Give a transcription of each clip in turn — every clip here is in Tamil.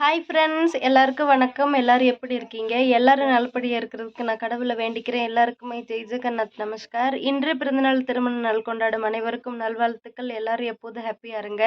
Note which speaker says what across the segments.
Speaker 1: ஹாய் ஃப்ரெண்ட்ஸ் எல்லாருக்கும் வணக்கம். எல்லாரும் எப்படி இருக்கீங்க? எல்லோரும் நல்லபடியாக இருக்கிறதுக்கு நான் கடவுளை வேண்டிக்கிறேன். எல்லாருக்குமே ஜெய் ஜெகநாத் நமஸ்கார். இன்று பிறந்தநாள் திருமண நாள் கொண்டாடும் அனைவருக்கும் நல்வாழ்த்துக்கள். எல்லோரும் எப்போதும் ஹாப்பியாக இருங்க.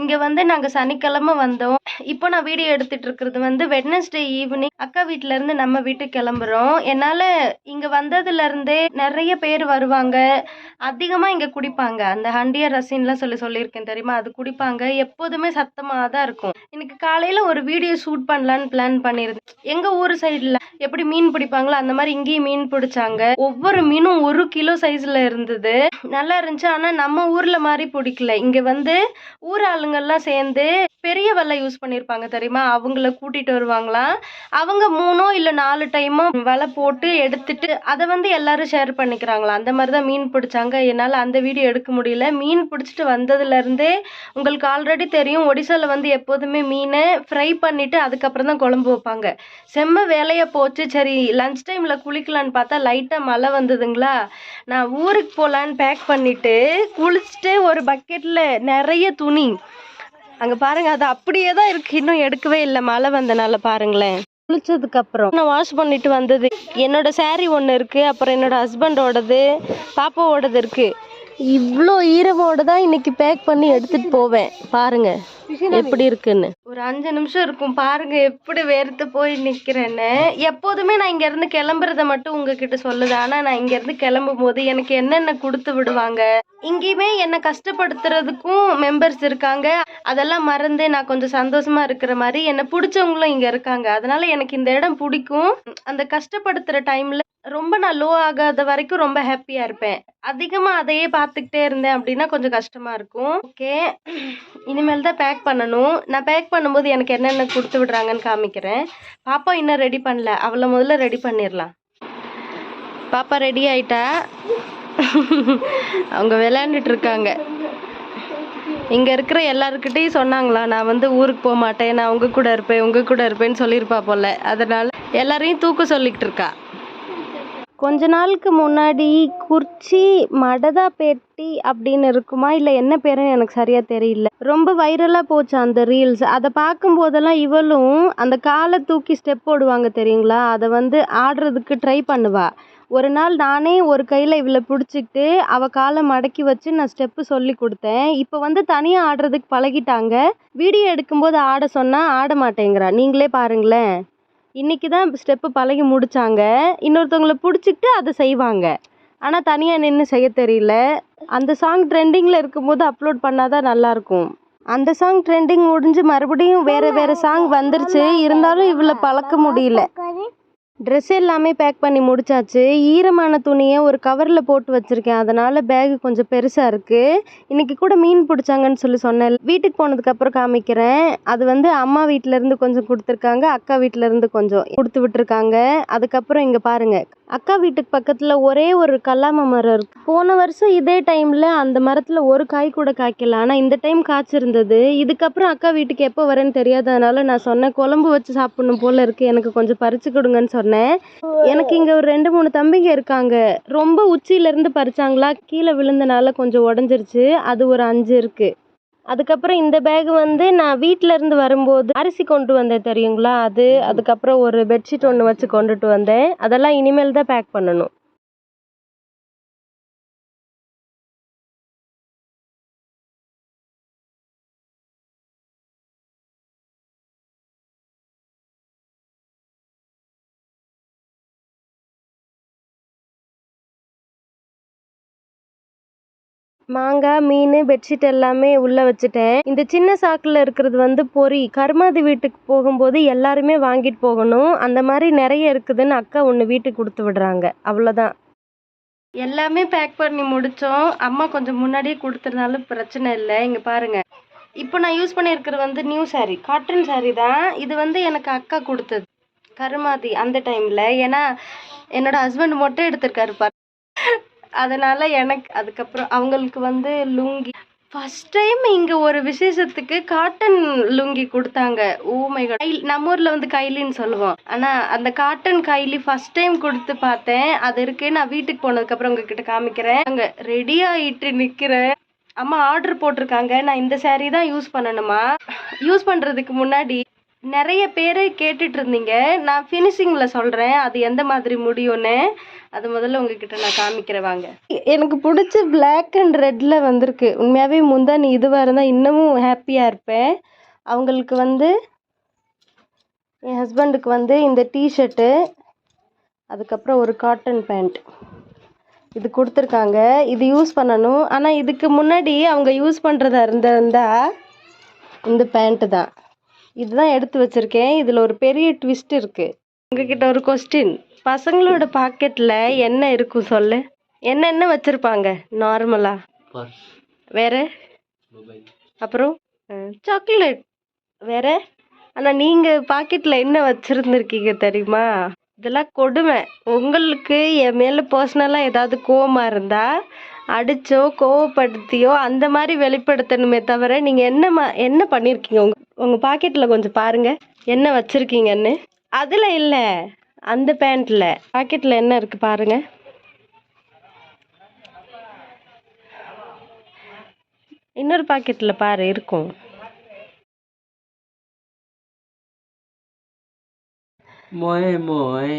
Speaker 1: இங்கே வந்து நாங்கள் சனிக்கிழமை வந்தோம். இப்போ நான் வீடியோ எடுத்துகிட்டு இருக்கிறது வந்து வெட்னஸ்டே ஈவினிங் அக்கா வீட்டிலேருந்து நம்ம வீட்டுக்கு கிளம்புறோம். என்னால் இங்கே வந்ததுலேருந்தே நிறைய பேர் வருவாங்க. அதிகமாக இங்கே குடிப்பாங்க. அந்த ஹண்டியா ரசின்லாம் சொல்லி சொல்லியிருக்கேன் தெரியுமா? அது குடிப்பாங்க. எப்போதுமே சத்தமாக தான் இருக்கும். இன்றைக்கி காலையில் ஒரு வீடியோ ஷூட் பண்ணலான்னு பிளான் பண்ணியிருந்தேன் எங்கள் ஊர் சைடில் எப்படி மீன் பிடிப்பாங்களோ அந்த மாதிரி இங்கேயும் மீன் பிடிச்சாங்க. ஒவ்வொரு மீனும் ஒரு கிலோ சைஸில் இருந்தது. நல்லா இருந்துச்சு. ஆனால் நம்ம ஊரில் மாதிரி பிடிக்கல. இங்கே வந்து ஊர் ஆளுங்கள்லாம் சேர்ந்து பெரிய யூஸ் பண்ணியிருப்பாங்க தெரியுமா? அவங்கள கூட்டிகிட்டு வருவாங்களாம் அவங்க மூணோ இல்லை நாலு டைமோ வலை போட்டு எடுத்துட்டு அதை வந்து எல்லாரும் ஷேர் பண்ணிக்கிறாங்களா? அந்த மாதிரி தான் மீன் பிடிச்சாங்க. என்னால் அந்த வீடியோ எடுக்க முடியல. மீன் பிடிச்சிட்டு வந்ததுலேருந்தே உங்களுக்கு ஆல்ரெடி தெரியும். ஒடிசாவில் வந்து எப்போதுமே மீனை ஃப்ரை பண்ணிவிட்டு அதுக்கப்புறம் தான் குழம்பு வைப்பாங்க. செம்ம வேலையாக போச்சு. சரி லஞ்ச் டைமில் குளிக்கலான்னு பார்த்தா லைட்டாக மழை வந்ததுங்களா? நான் ஊருக்கு போகலான்னு பேக் பண்ணிவிட்டு குளிச்சுட்டு ஒரு பக்கெட்டில் நிறைய துணி அங்கே பாருங்க அது அப்படியே தான் இருக்கு. இன்னும் எடுக்கவே இல்லை. மழை வந்தனால பாருங்களேன். குளிச்சதுக்கு அப்புறம். நான் வாஷ் பண்ணிட்டு வந்தது. என்னோட saree ஒன்று இருக்கு. அப்புறம் என்னோட ஹஸ்பண்டோடது பாப்பாவோடது இருக்கு. இவ்வளோ ஈரமோட தான் இன்னைக்கு பேக் பண்ணி எடுத்துட்டு போவேன். பாருங்க. எப்படி இருக்குன்னு? ஒரு அஞ்சு நிமிஷம் இருக்கும். பாருங்க எப்படி வேர்த்து போய் நிக்கிறேன்னு. எப்போதுமே நான் இங்க இருந்து கிளம்புறத மட்டும் உங்ககிட்ட சொல்லுது ஆனா நான் இங்க இருந்து கிளம்பும் போது எனக்கு என்னென்ன கொடுத்து விடுவாங்க? இங்கேயுமே என்னை கஷ்டப்படுத்துறதுக்கும் மெம்பர்ஸ் இருக்காங்க. அதெல்லாம் மறந்து நான் கொஞ்சம் சந்தோஷமா இருக்கிற மாதிரி என்னை பிடிச்சவங்களும் இங்க இருக்காங்க. அதனால எனக்கு இந்த இடம் பிடிக்கும். அந்த கஷ்டப்படுத்துற டைம்ல ரொம்ப நான் லோ ஆகாத வரைக்கும் ரொம்ப ஹாப்பியா இருப்பேன். அதிகமா அதையே பார்த்துக்கிட்டே இருந்தேன் அப்படின்னா கொஞ்சம் கஷ்டமா இருக்கும். ஓகே இனிமேல் தான் பேக் பண்ணணும். நான் பேக் பண்ணும்போது எனக்கு என்னென்ன கொடுத்து விடுறாங்கன்னு காமிக்கிறேன். பாப்பா இன்னும் ரெடி பண்ணல. அவளை முதல்ல ரெடி பண்ணிடலாம். பாப்பா ரெடி ஆயிட்டா? அவங்க விளையாண்டுட்டு இருக்காங்க. இங்க இருக்கிற எல்லாருக்கிட்டையும் சொன்னாங்களா நான் வந்து ஊருக்கு போக மாட்டேன். நான் உங்க கூட இருப்பேன் உங்க கூட இருப்பேன்னு சொல்லியிருப்பா போல. அதனால எல்லாரையும் தூக்க சொல்லிக்கிட்டு இருக்கா. கொஞ்ச நாளுக்கு முன்னாடி குர்ச்சி மடதா பெட்டி அப்படின்னு இருக்குமா? இல்லை என்ன பேருன்னு எனக்கு சரியாக தெரியல. ரொம்ப வைரலாக போச்சு அந்த ரீல்ஸ் அதை பார்க்கும்போதெல்லாம் இவளும் அந்த காலை தூக்கி ஸ்டெப் போடுவாங்க தெரியுங்களா? அதை வந்து ஆடுறதுக்கு ட்ரை பண்ணுவா. ஒரு நாள் நானே ஒரு கையில் இவளை பிடிச்சிக்கிட்டு அவள் காலை மடக்கி வச்சு நான் ஸ்டெப்பு சொல்லி கொடுத்தேன். இப்போ வந்து தனியாக ஆடுறதுக்கு பழகிட்டாங்க. வீடியோ எடுக்கும்போது ஆட சொன்னால் ஆட மாட்டேங்கிறா. நீங்களே பாருங்களேன். இன்றைக்கி தான் ஸ்டெப்பு பழகி முடித்தாங்க இன்னொருத்தவங்கள பிடிச்சிக்கிட்டு அதை செய்வாங்க. ஆனால் தனியாக நின்று செய்ய தெரியல. அந்த சாங் ட்ரெண்டிங்கில் இருக்கும்போது அப்லோட் பண்ணால் தான் நல்லாயிருக்கும் அந்த சாங் ட்ரெண்டிங் முடிஞ்சு மறுபடியும் வேறு வேறு சாங் வந்துருச்சு. இருந்தாலும் இவளை பழக்க முடியல. ட்ரெஸ் எல்லாமே பேக் பண்ணி முடிச்சாச்சு. ஈரமான துணியை ஒரு கவரில் போட்டு வச்சுருக்கேன். அதனால் பேகு கொஞ்சம் பெருசாக இருக்குது இன்றைக்கி கூட மீன் பிடிச்சாங்கன்னு சொல்லி சொன்னேன். வீட்டுக்கு போனதுக்கப்புறம் காமிக்கிறேன். அது வந்து அம்மா வீட்டிலேருந்து கொஞ்சம் கொடுத்துருக்காங்க அக்கா வீட்டிலேருந்து கொஞ்சம் கொடுத்து விட்டுருக்காங்க. அதுக்கப்புறம் இங்கே பாருங்கள் அக்கா வீட்டுக்கு பக்கத்தில் ஒரே ஒரு கல்லாம மரம் இருக்கு. போன வருஷம் இதே டைமில் அந்த மரத்தில் ஒரு காய் கூட காய்க்கல. ஆனால் இந்த டைம் காய்ச்சிருந்தது. இதுக்கப்புறம் அக்கா வீட்டுக்கு எப்போ வரேன்னு தெரியாததுனால நான் சொன்னேன் குழம்பு வச்சு சாப்பிடணும் போல இருக்கு. எனக்கு கொஞ்சம் பறிச்சு கொடுங்கன்னு சொன்னேன். எனக்கு இங்கே ஒரு ரெண்டு மூணு தம்பிங்க இருக்காங்க. ரொம்ப உச்சியிலேருந்து பறிச்சாங்களா? கீழே விழுந்தனால கொஞ்சம் உடஞ்சிருச்சு. அது ஒரு அஞ்சு இருக்கு. அதுக்கப்புறம் இந்த பேக் வந்து நான் வீட்டில் இருந்து வரும்போது அரிசி கொண்டு வந்தேன் தெரியுங்களா? அது அதுக்கப்புறம் ஒரு பெட்ஷீட் ஒன்று வச்சு கொண்டுட்டு வந்தேன். அதெல்லாம் இனிமேல் தான் பேக் பண்ணணும். மாங்காய் மீன் பெட்ஷீட் எல்லாமே உள்ளே வச்சுட்டேன். இந்த சின்ன சாக்கில் இருக்கிறது வந்து பொரி கருமாதி வீட்டுக்கு போகும்போது எல்லாருமே வாங்கிட்டு போகணும். அந்த மாதிரி நிறைய இருக்குதுன்னு அக்கா ஒன்று வீட்டுக்கு கொடுத்து விடுறாங்க. அவ்வளோதான் எல்லாமே பேக் பண்ணி முடித்தோம் அம்மா கொஞ்சம் முன்னாடியே கொடுத்துறதுனால பிரச்சனை இல்லை. இங்கே பாருங்க. இப்போ நான் யூஸ் பண்ணியிருக்கிறது வந்து நியூ saree. காட்டன் saree தான். இது வந்து எனக்கு அக்கா கொடுத்தது. கருமாதி அந்த டைமில் ஏன்னா என்னோட ஹஸ்பண்ட் மொட்டை எடுத்திருக்காரு பாரு அதனால் எனக்கு அதுக்கப்புறம் அவங்களுக்கு வந்து லுங்கி. ஃபர்ஸ்ட் டைம் இங்கே ஒரு விசேஷத்துக்கு காட்டன் லுங்கி கொடுத்தாங்க. ஊமைகள் மை நம்ம ஊரில் வந்து கைலின்னு சொல்லுவோம். ஆனால் அந்த காட்டன் கைலி ஃபர்ஸ்ட் டைம் கொடுத்து பார்த்தேன். அது இருக்கு நான் வீட்டுக்கு போனதுக்கப்புறம் உங்ககிட்ட காமிக்கிறேன். அங்கே ரெடி ஆகிட்டு நிற்கிறேன் அம்மா ஆர்டர் போட்டிருக்காங்க. நான் இந்த சேரீ தான் யூஸ் பண்ணணுமா? யூஸ் பண்ணுறதுக்கு முன்னாடி நிறைய பேர் கேட்டுட்டு இருந்தீங்க நான் ஃபினிஷிங்கில் சொல்கிறேன் அது எந்த மாதிரி முடியும்னு. அது முதல்ல உங்ககிட்ட நான் காமிக்கிறேன். வாங்க. எனக்கு பிடிச்ச பிளாக் அண்ட் ரெட்டில் வந்திருக்கு. உண்மையாகவே முந்தானி இதுவாக இருந்தால் இன்னமும் ஹாப்பியாக இருப்பேன். அவங்களுக்கு வந்து என் ஹஸ்பண்டுக்கு வந்து இந்த டீஷர்ட்டு அதுக்கப்புறம் ஒரு காட்டன் பேண்ட் இது கொடுத்துருக்காங்க. இது யூஸ் பண்ணணும். ஆனால் இதுக்கு முன்னாடி அவங்க யூஸ் பண்ணுறதா இருந்திருந்தா இந்த பேண்ட்டு தான். இதுதான் எடுத்து வச்சுருக்கேன். இதில் ஒரு பெரிய ட்விஸ்ட் இருக்குது உங்ககிட்ட ஒரு கொஸ்டின் பசங்களோட பாக்கெட்டில் என்ன இருக்கும் சொல்லு? என்னென்ன வச்சுருப்பாங்க? நார்மலாக வேற? அப்புறம் சாக்லேட் வேற? ஆனால் நீங்கள் பாக்கெட்டில் என்ன வச்சுருந்துருக்கீங்க தெரியுமா? இதெல்லாம் கொடுமை. உங்களுக்கு என் மேலே பர்சனலாக ஏதாவது கோவமாக இருந்தால் அடிச்சோ கோவப்படுத்தியோ அந்த மாதிரி வெளிப்படுத்தணுமே தவிர நீங்கள் என்ன என்ன பண்ணியிருக்கீங்க உங்கள் உங்கள் பாக்கெட்டில் கொஞ்சம் பாருங்கள் என்ன வச்சுருக்கீங்கன்னு? அதில் இல்லை. அந்த பேண்ட்டில் பாக்கெட்டில் என்ன இருக்குது பாருங்கள் இன்னொரு பாக்கெட்டில் பாரு இருக்கும்.
Speaker 2: மோய் மோய்.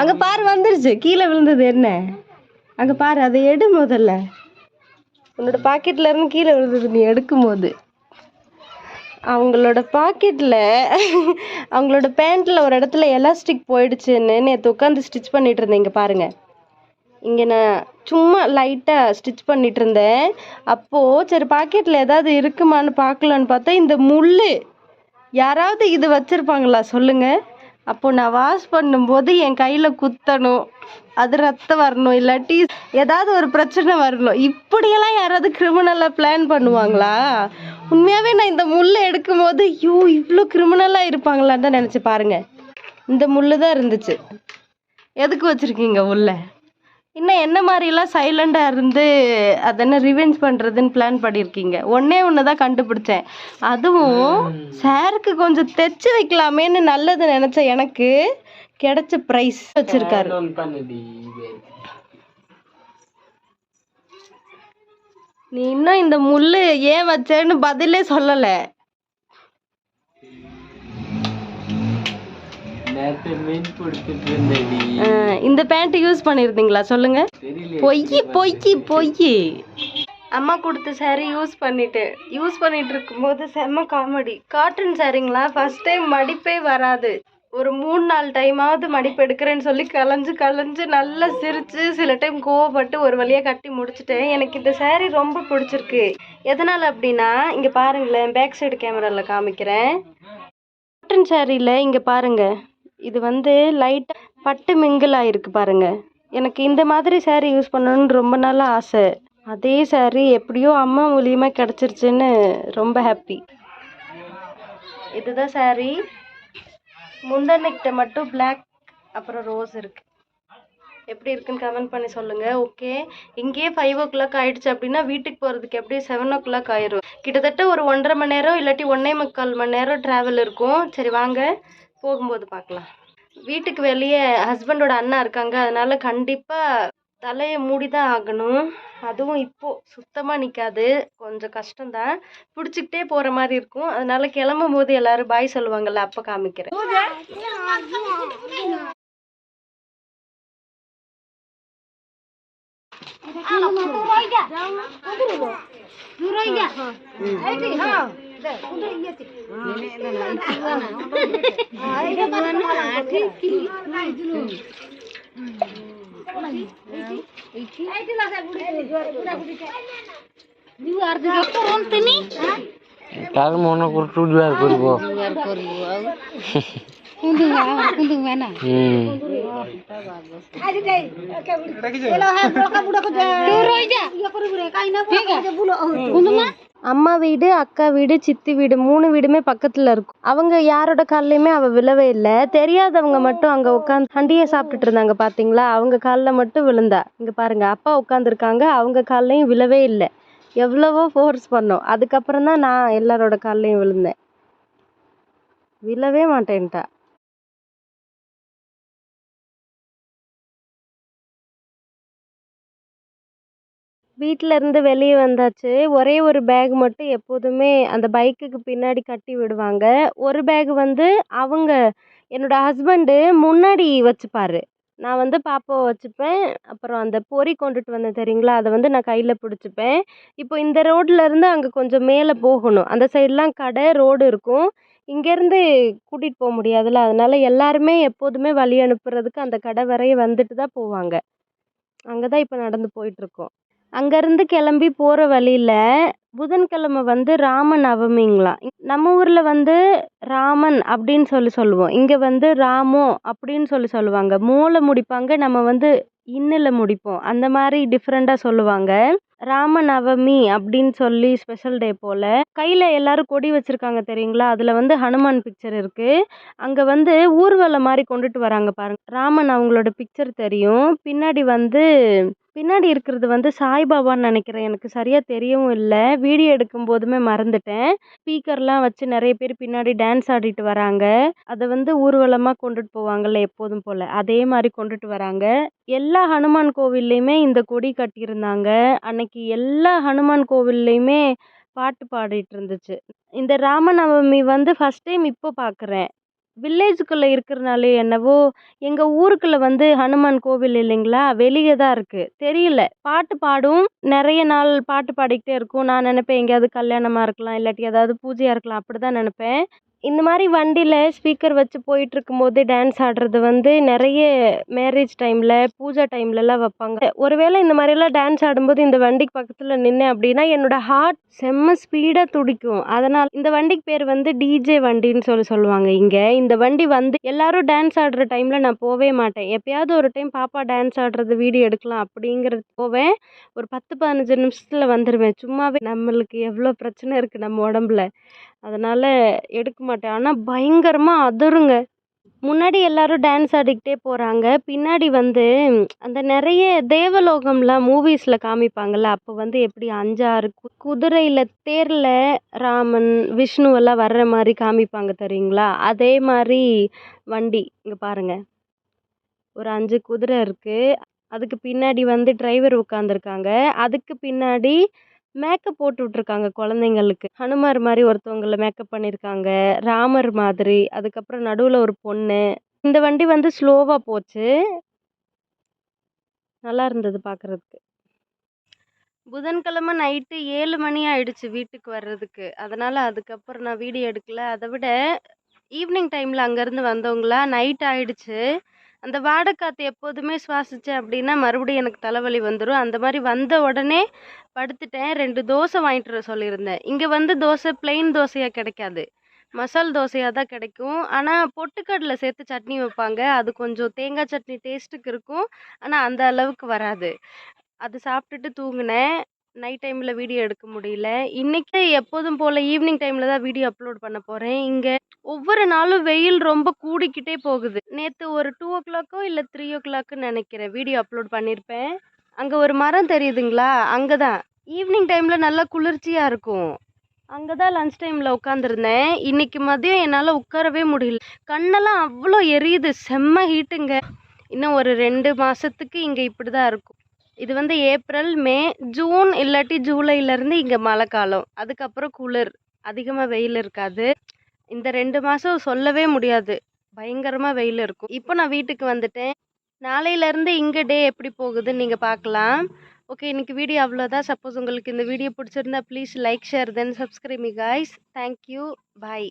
Speaker 1: அங்க பாரு வந்துருச்சு. கீழே விழுந்தது என்ன? அங்க பாரு அதை எடு முதல்ல. உன்னோட பாக்கெட்ல இருந்து கீழே விழுந்தது நீ எடுக்கும் போது அவங்களோட பாக்கெட்டில் அவங்களோட பேண்ட்டில் ஒரு இடத்துல எலாஸ்டிக் போயிடுச்சுன்னு நேற்று உட்காந்து ஸ்டிச் பண்ணிட்டு இருந்தேன் இங்கே பாருங்கள் இங்கே நான் சும்மா லைட்டாக ஸ்டிச் பண்ணிட்டு இருந்தேன். அப்போது சரி பாக்கெட்டில் ஏதாவது இருக்குமான்னு பார்க்கலான்னு பார்த்தா இந்த முள் யாராவது இது வச்சுருப்பாங்களா? சொல்லுங்கள் அப்போ நான் வாஷ் பண்ணும்போது என் கையில் குத்தணும் அது ரத்தம் வரணும் இல்லாட்டி ஏதாவது ஒரு பிரச்சனை வரணும். இப்படியெல்லாம் யாராவது கிரிமினலாக பிளான் பண்ணுவாங்களா? உண்மையாகவே நான் இந்த முள்ளை எடுக்கும்போது ஐயோ இவ்வளோ கிரிமினலாக இருப்பாங்களான்னு தான் நினச்சி பாருங்கள் இந்த முள்ளு தான் இருந்துச்சு. எதுக்கு வச்சுருக்கீங்க உள்ள இன்னும் என்ன மாதிரிலாம் சைலண்டாக இருந்து அதை என்ன ரிவெஞ்ச் பண்ணுறதுன்னு பிளான் பண்ணியிருக்கீங்க ஒன்றே ஒன்று தான் கண்டுபிடிச்சேன். அதுவும் சாருக்கு கொஞ்சம் தைச்சு வைக்கலாமேன்னு நல்லது நினச்ச எனக்கு கிடைச்ச ப்ரைஸ் வச்சுருக்காரு. நீ இன்னும் இந்த முள்ளு ஏன் வச்சேன்னு பதிலே சொல்லலை
Speaker 2: நேத்து மீன் பிடிச்சிட்டு இருந்தடி
Speaker 1: இந்த பேண்ட் யூஸ் பண்ணியிருந்தீங்களா சொல்லுங்க. பொய் பொய் பொய். அம்மா கொடுத்த saree யூஸ் பண்ணிட்டு யூஸ் பண்ணிட்டு இருக்கும்போது செம்ம காமெடி காட்டன் சாரீங்களா ஃபர்ஸ்ட் டைம் மடிப்பே வராது. ஒரு மூணு நாலு டைமாவது மடிப்பு எடுக்கிறேன்னு சொல்லி கலைஞ்சு கலைஞ்சு நல்லா சிரிச்சு சில டைம் கோவப்பட்டு ஒரு வழியாக கட்டி முடிச்சிட்டேன். எனக்கு இந்த saree ரொம்ப பிடிச்சிருக்கு. எதனால் அப்படின்னா இங்கே பாருங்களேன் பேக் சைடு கேமராவில் காமிக்கிறேன். காட்டன் சாரியில் இங்கே பாருங்க. இது வந்து லைட்டாக பட்டு மிங்கிள் ஆகிருக்கு பாருங்கள் எனக்கு இந்த மாதிரி சேரீ யூஸ் பண்ணணும்னு ரொம்ப நாளாக ஆசை. அதே சாரீ எப்படியோ அம்மா மூலியமாக கிடச்சிருச்சுன்னு ரொம்ப ஹாப்பி இதுதான் சாரீ முந்தனைக்கிட்ட மட்டும் பிளாக் அப்புறம் ரோஸ் இருக்குது எப்படி இருக்குன்னு கமெண்ட் பண்ணி சொல்லுங்கள் ஓகே இங்கேயே ஃபைவ் ஓ கிளாக் ஆகிடுச்சு அப்படின்னா வீட்டுக்கு போகிறதுக்கு எப்படியும் செவன் ஓ கிளாக் ஆயிரும்? கிட்டத்தட்ட ஒரு ஒன்றரை மணி நேரம் இல்லாட்டி ஒன்றே முக்கால் மணி நேரம் ட்ராவல் இருக்கும். சரி வாங்க. போகும்போது பார்க்கலாம். வீட்டுக்கு வெளியே ஹஸ்பண்டோட அண்ணா இருக்காங்க. அதனால கண்டிப்பாக தலையை மூடி தான் ஆகணும். அதுவும் இப்போ சுத்தமாக நிற்காது கொஞ்சம் கஷ்டம்தான். பிடிச்சிக்கிட்டே போகிற மாதிரி இருக்கும். அதனால கிளம்பும் போது எல்லாரும் பாய் சொல்லுவாங்கல்ல அப்போ காமிக்கிறேன்.
Speaker 2: তার মন করু জুয়ার করব জুয়ার করব। আর কুন্দু মানা কুন্দু মানা হুম। এটা কি যায় এলো হ্যাঁ বড় বুড়া তুই রই যা ইয়া করে বুড়া কাই না বুড়া বুলো কুন্দু মা
Speaker 1: அம்மா வீடு அக்கா வீடு சித்தி வீடு மூணு வீடுமே பக்கத்துல இருக்கும். அவங்க யாரோட கால்லயுமே அவ விழவே இல்லை. தெரியாதவங்க மட்டும் அங்க உட்காந்து ஹண்டியை சாப்பிட்டுட்டு இருந்தாங்க பாத்தீங்களா? அவங்க காலில் மட்டும் விழுந்தா. இங்க பாருங்க அப்பா உட்காந்துருக்காங்க அவங்க கால்லையும் விழவே இல்லை. எவ்வளவோ ஃபோர்ஸ் பண்ணோம். அதுக்கப்புறம் தான் நான் எல்லாரோட கால்லையும் விழுந்தேன். விழவே மாட்டேன்ட்டா. வீட்டில் இருந்து வெளியே வந்தாச்சு. ஒரே ஒரு பேக் மட்டும் எப்போதுமே அந்த பைக்குக்கு பின்னாடி கட்டி விடுவாங்க. ஒரு பேக் வந்து அவங்க என்னோட ஹஸ்பண்டு முன்னாடி வச்சுப்பாரு. நான் வந்து பாப்பாவை வச்சுப்பேன். அப்புறம் அந்த பொரி கொண்டுட்டு வந்தேன் தெரியுங்களா? அதை வந்து நான் கையில் பிடிச்சிப்பேன். இப்போ இந்த ரோட்லேருந்து அங்கே கொஞ்சம் மேலே போகணும். அந்த சைட்லாம் கடை ரோடு இருக்கும். இங்கேருந்து கூட்டிகிட்டு போக முடியாதுல்ல? அதனால் எல்லாருமே எப்போதுமே வழி அனுப்புறதுக்கு அந்த கடை வரைய வந்துட்டு தான் போவாங்க. அங்கே தான் இப்போ நடந்து போயிட்டுருக்கோம் அங்கேருந்து கிளம்பி போகிற வழியில் புதன்கிழமை வந்து ராம நவமிங்களாம் நம்ம ஊரில் வந்து ராமன் அப்படின்னு சொல்லி சொல்லுவோம். இங்கே வந்து ராமோ அப்படின்னு சொல்லி சொல்லுவாங்க. மூளை முடிப்பாங்க நம்ம வந்து இன்னில் முடிப்போம். அந்த மாதிரி டிஃப்ரெண்ட்டாக சொல்லுவாங்க. ராம நவமி அப்படின்னு சொல்லி ஸ்பெஷல் டே போல் கையில் எல்லாரும் கொடி வச்சுருக்காங்க தெரியுங்களா? அதில் வந்து ஹனுமான் பிக்சர் இருக்குது அங்கே வந்து ஊர்வலம் மாதிரி கொண்டுட்டு வராங்க பாருங்க. ராமன் அவங்களோட பிக்சர் தெரியும். பின்னாடி வந்து பின்னாடி இருக்கிறது வந்து சாய்பாபான்னு நினைக்கிறேன். எனக்கு சரியாக தெரியவும் இல்லை. வீடியோ எடுக்கும் போதுமே மறந்துட்டேன். ஸ்பீக்கர்லாம் வச்சு நிறைய பேர் பின்னாடி டான்ஸ் ஆடிட்டு வராங்க. அதை வந்து ஊர்வலமாக கொண்டுட்டு போவாங்கல்ல எப்போதும் போல். அதே மாதிரி கொண்டுட்டு வராங்க. எல்லா ஹனுமான் கோவில்லையுமே இந்த கொடி கட்டியிருந்தாங்க. அன்னைக்கு எல்லா ஹனுமான் கோவில்லையுமே பாட்டு பாடிட்டு இருந்துச்சு. இந்த ராமநவமி வந்து ஃபஸ்ட் டைம் இப்போ பார்க்குறேன் வில்லேஜுக்குள்ளே இருக்கிறனாலே என்னவோ எங்கள் ஊருக்குள்ளே வந்து ஹனுமான் கோவில் இல்லைங்களா? வெளியே தான் இருக்குது தெரியல. பாட்டு பாடும். நிறைய நாள் பாட்டு பாடிக்கிட்டே இருக்கும். நான் நினைப்பேன் எங்கேயாவது கல்யாணமாக இருக்கலாம் இல்லாட்டி ஏதாவது பூஜையாக இருக்கலாம். அப்படி தான் நினைப்பேன். இந்த மாதிரி வண்டியில் ஸ்பீக்கர் வச்சு போயிட்டுருக்கும்போது டான்ஸ் ஆடுறது வந்து நிறைய மேரேஜ் டைமில் பூஜா டைம்லலாம் வைப்பாங்க. ஒருவேளை இந்த மாதிரிலாம் டான்ஸ் ஆடும்போது இந்த வண்டிக்கு பக்கத்தில் நின்னேன் அப்படின்னா என்னோட ஹார்ட் செம்ம ஸ்பீடாக துடிக்கும். அதனால் இந்த வண்டிக்கு பேர் வந்து டிஜே வண்டின்னு சொல்லி சொல்லுவாங்க இங்கே. இந்த வண்டி வந்து எல்லாரும் டான்ஸ் ஆடுற டைமில் நான் போவே மாட்டேன். எப்பயாவது ஒரு டைம் பாப்பா டான்ஸ் ஆடுறது வீடியோ எடுக்கலாம் அப்படிங்கிறது போவேன். ஒரு பத்து பதினஞ்சு நிமிஷத்தில் வந்துடுவேன் சும்மாவே நம்மளுக்கு எவ்வளோ பிரச்சனை இருக்குது நம்ம உடம்புல. அதனால் எடுக்க மாட்டேன். ஆனால் பயங்கரமாக அதிருங்க. முன்னாடி எல்லாரும் டான்ஸ் ஆடிக்கிட்டே போகிறாங்க பின்னாடி வந்து அந்த நிறைய தேவலோகம்லாம் மூவிஸில் காமிப்பாங்கள்ல அப்போ வந்து எப்படி அஞ்சாறு கு குதிரையில் தேரில் ராமன் விஷ்ணுவெல்லாம் வர்ற மாதிரி காமிப்பாங்க தெரியுங்களா? அதே மாதிரி வண்டி இங்கே பாருங்கள் ஒரு அஞ்சு குதிரை இருக்குது அதுக்கு பின்னாடி வந்து டிரைவர் உட்காந்துருக்காங்க அதுக்கு பின்னாடி மேக்கப் போட்டு விட்ருக்காங்க குழந்தைங்களுக்கு. ஹனுமார் மாதிரி ஒருத்தவங்கள மேக்கப் பண்ணியிருக்காங்க ராமர் மாதிரி அதுக்கப்புறம் நடுவில் ஒரு பொண்ணு. இந்த வண்டி வந்து ஸ்லோவாக போச்சு. நல்லா இருந்தது பார்க்குறதுக்கு புதன்கிழமை நைட்டு ஏழு மணி ஆயிடுச்சு வீட்டுக்கு வர்றதுக்கு. அதனால் அதுக்கப்புறம் நான் வீடியோ எடுக்கல. அதை விட ஈவினிங் டைமில் அங்கேருந்து வந்தவங்களா? நைட் ஆயிடுச்சு. அந்த வாடைக்காற்று எப்போதுமே சுவாசித்தேன் அப்படின்னா மறுபடியும் எனக்கு தலைவலி வந்துடும் அந்த மாதிரி வந்த உடனே படுத்துட்டேன். ரெண்டு தோசை வாங்கிட்டு வர சொல்லியிருந்தேன். இங்கே வந்து தோசை பிளெயின் தோசையாக கிடைக்காது. மசால் தோசையாக தான் கிடைக்கும். ஆனால் பொட்டுக்கடலை சேர்த்து சட்னி வைப்பாங்க. அது கொஞ்சம் தேங்காய் சட்னி டேஸ்ட்டுக்கு இருக்கும். ஆனால் அந்த அளவுக்கு வராது. அது சாப்பிட்டுட்டு தூங்கினேன். நைட் டைமில் வீடியோ எடுக்க முடியல. இன்றைக்கி எப்போதும் போல் ஈவினிங் டைமில் தான் வீடியோ அப்லோட் பண்ண போகிறேன் இங்கே ஒவ்வொரு நாளும் வெயில் ரொம்ப கூடிக்கிட்டே போகுது. நேற்று ஒரு டூ ஓ கிளாக்கோ இல்லை த்ரீ ஓ கிளாக்கு நினைக்கிறேன். வீடியோ அப்லோட் பண்ணியிருப்பேன் அங்கே ஒரு மரம் தெரியுதுங்களா? அங்கே தான் ஈவினிங் டைமில் நல்லா குளிர்ச்சியாக இருக்கும். அங்கே தான் லன்ச் டைமில் உட்காந்துருந்தேன் இன்னைக்கு மதியம் என்னால் உட்காரவே முடியல. கண்ணெல்லாம் அவ்வளோ எரியுது. செம்ம ஹீட்டுங்க இன்னும் ஒரு ரெண்டு மாதத்துக்கு இங்கே இப்படி தான் இருக்கும். இது வந்து ஏப்ரல் மே ஜூன் இல்லாட்டி ஜூலைலேருந்து இங்கே மழை காலம் அதுக்கப்புறம் குளிர். அதிகமாக வெயில் இருக்காது. இந்த ரெண்டு மாதம் சொல்லவே முடியாது. பயங்கரமாக வெயில் இருக்கும். இப்போ நான் வீட்டுக்கு வந்துட்டேன். நாளையிலேருந்து இங்கே டே எப்படி போகுதுன்னு நீங்கள் பார்க்கலாம். ஓகே இன்னைக்கு வீடியோ அவ்வளோதான் சப்போஸ் உங்களுக்கு இந்த வீடியோ பிடிச்சிருந்தா please like share then subscribe guys guys thank you bye